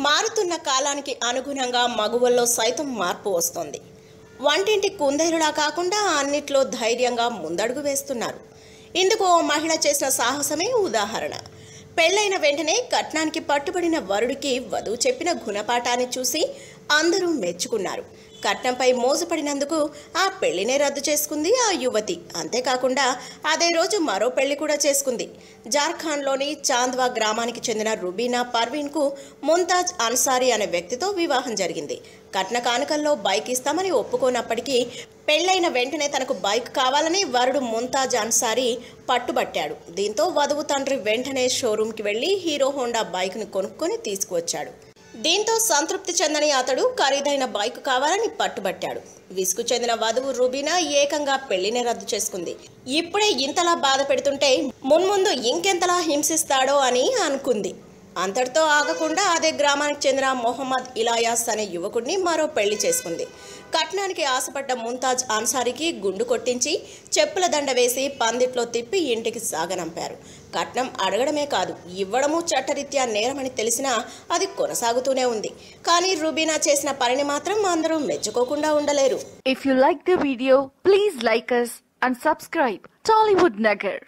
మారుతున్న కాలానికి అనుగుణంగా మగువల్లో సైతం మార్పు వస్తోంది. వంటింటి కుందేలులా కాకుండా అన్నిట్లో ధైర్యంగా ముందడుగు వేస్తున్నారు. ఇందుకు ఓ మహిళ చేసిన సాహసమే ఉదాహరణ. పెళ్ళైన వెంటనే కట్నానికి పట్టుబడిన వరుడికి వధువు చెప్పిన గుణపాఠాన్ని చూసి అందరూ మెచ్చుకున్నారు. కట్నంపై మోసపడినందుకు ఆ పెళ్ళినే రద్దు చేసుకుంది ఆ యువతి. అంతేకాకుండా అదే రోజు మరో పెళ్ళి కూడా చేసుకుంది. జార్ఖండ్లోని చాంద్వా గ్రామానికి చెందిన రుబీనా పర్వీన్కు ముంతాజ్ అన్సారీ అనే వ్యక్తితో వివాహం జరిగింది. కట్న కానుకల్లో బైక్ ఇస్తామని ఒప్పుకోనప్పటికీ పెళ్ళైన వెంటనే తనకు బైక్ కావాలని వరుడు ముంతాజ్ అన్సారీ పట్టుబట్టాడు. దీంతో వధువు తండ్రి వెంటనే షోరూంకి వెళ్ళి హీరో హోండా బైక్ను కొనుక్కొని తీసుకువచ్చాడు. దీంతో సంతృప్తి చెందని అతడు ఖరీదైన బైక్ కావాలని పట్టుబట్టాడు. విసుగు చెందిన వధువు రుబీనా ఏకంగా పెళ్ళిని రద్దు చేసుకుంది. ఇప్పుడే ఇంతలా బాధ పెడుతుంటే మున్ముందు ఇంకెంతలా హింసిస్తాడో అని అనుకుంది. అంతటితో ఆగకుండా అదే గ్రామానికి చెందిన మొహమ్మద్ ఇలాయాస్ అనే యువకుడిని మరో పెళ్ళి చేసుకుంది. కట్నానికి ఆశపడ్డ ముంతాజ్ అన్సారికి గుండు కొట్టించి చెప్పుల దండ వేసి పందిట్లో తిప్పి ఇంటికి సాగనంపారు. కట్నం అడగడమే కాదు ఇవ్వడము చట్టరీత్యా నేరమని తెలిసినా అది కొనసాగుతూనే ఉంది. కానీ రూబీనా చేసిన పనిని మాత్రం అందరూ మెచ్చుకోకుండా ఉండలేరు. If you like the video please like us and subscribe Tollywood Nagar.